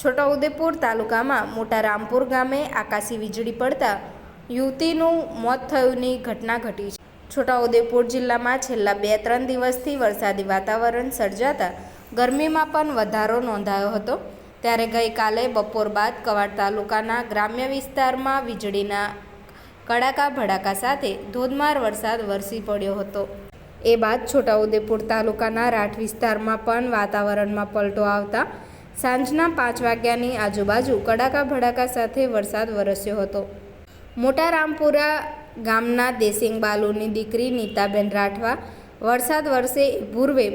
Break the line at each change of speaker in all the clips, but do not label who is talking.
છોટાઉદેપુર તાલુકામાં મોટા રામપુર ગામે આકાશી વીજળી પડતા યુવતીનું મોત થયુંની ઘટના ઘટી છે. છોટાઉદેપુર જિલ્લામાં છેલ્લા બે ત્રણ દિવસથી વરસાદી વાતાવરણ સર્જાતા ગરમીમાં પણ વધારો નોંધાયો હતો. ત્યારે ગઈકાલે બપોર બાદ કવાડ તાલુકાના ગ્રામ્ય વિસ્તારમાં વીજળીના કડાકા ભડાકા સાથે ધોધમાર વરસાદ વરસી પડ્યો હતો. એ બાદ છોટાઉદેપુર તાલુકાના રાઠ વિસ્તારમાં પણ વાતાવરણમાં પલટો આવતા સાંજના પાંચ વાગ્યાની આજુબાજુ કડાકા ભડાકા સાથે વરસાદ વરસ્યો હતો. મોટા રામપુરા ગામના દેસિંગ બાલુની દીકરી નીતાબેન રાઠવા વરસાદ વરસે પૂર્વે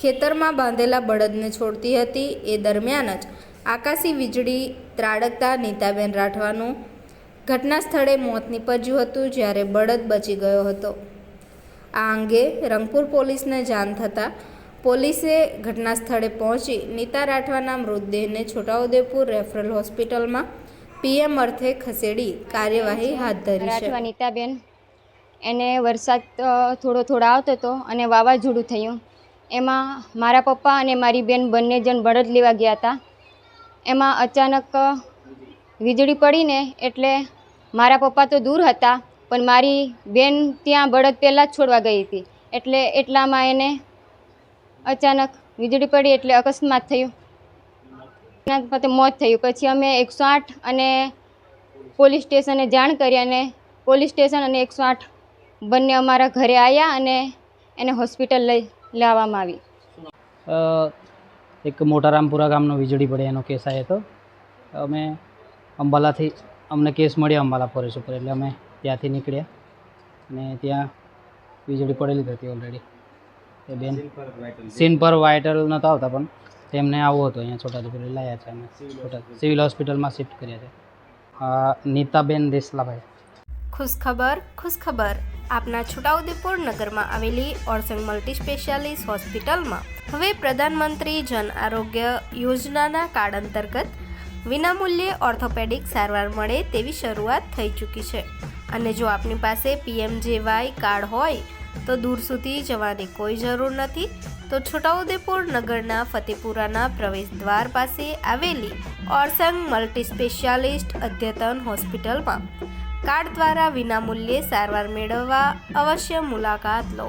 ખેતરમાં બાંધેલા બળદને છોડતી હતી. એ દરમિયાન જ આકાશી વીજળી ત્રાડકતા નીતાબેન રાઠવાનું ઘટના સ્થળે મોત નીપજ્યું હતું જ્યારે બળદ બચી ગયો હતો. આ અંગે રંગપુર પોલીસને જાણ થતાં પોલીસે ઘટના સ્થળે પહોંચી નીતા રાઠવાના મૃતદેહને છોટાઉદેપુર રેફરલ હોસ્પિટલમાં પીએમ અર્થે ખસેડી કાર્યવાહી હાથ ધરી
રાઠવા નીતાબેન, એને વરસાદ થોડો થોડો આવતો હતો અને વાવાઝોડું થયું. એમાં મારા પપ્પા અને મારી બેન બંને જણ બળદ લેવા ગયા હતા. એમાં અચાનક વીજળી પડીને એટલે મારા પપ્પા તો દૂર હતા, પણ મારી બેન ત્યાં બળદ પહેલાં જ છોડવા ગઈ હતી. એટલે એટલામાં એને અચાનક વીજળી પડી એટલે અકસ્માત થયું. એના પછી મોત થયું. પછી અમે એકસો આઠ અને પોલીસ સ્ટેશને જાણ કરી અને પોલીસ સ્ટેશન અને એકસો આઠ બંને અમારા ઘરે આવ્યા અને એને હોસ્પિટલ લઈ લાવવામાં આવી.
એક મોટા રામપુરા ગામનો વીજળી પડે એનો કેસ આવ્યો હતો. અમે અંબાલાથી, અમને કેસ મળ્યો અંબાલા ફોરેસ્ટ ઉપર એટલે અમે ત્યાંથી નીકળ્યા અને ત્યાં વીજળી પડેલી હતી ઓલરેડી એ બેન. સીન પર વાઇટલ નહોતા આવતા પણ તેમને આવવું હતું અહીંયા છોટા એટલે લાવ્યા છે અમે છોટા સિવિલ હોસ્પિટલમાં શિફ્ટ કર્યા છે. નીતાબેન દેસલાભાઈ.
ખુશખબર ખુશખબર. આપના છોટાઉદેપુર નગરમાં આવેલી ઓરસંગ મલ્ટી સ્પેશિયાલિસ્ટ હોસ્પિટલમાં. હવે પ્રધાનમંત્રી જન આરોગ્ય યોજનાના કાર્ડ અંતર્ગત વિનામૂલ્યે ઓર્થોપેડિક સારવાર મળે તેવી શરૂઆત થઈ ચૂકી છે. અને જો આપની પાસે પીએમજેવાય કાર્ડ હોય તો દૂર સુધી જવાની કોઈ જરૂર નથી. તો છોટાઉદેપુર નગરના ફતેપુરાના પ્રવેશ દ્વાર પાસે આવેલી ઓરસંગ મલ્ટી સ્પેશિયાલિસ્ટ અદ્યતન હોસ્પિટલમાં કાર્ડ દ્વારા વિનામૂલ્યે સારવાર મેળવવા અવશ્ય મુલાકાત લો.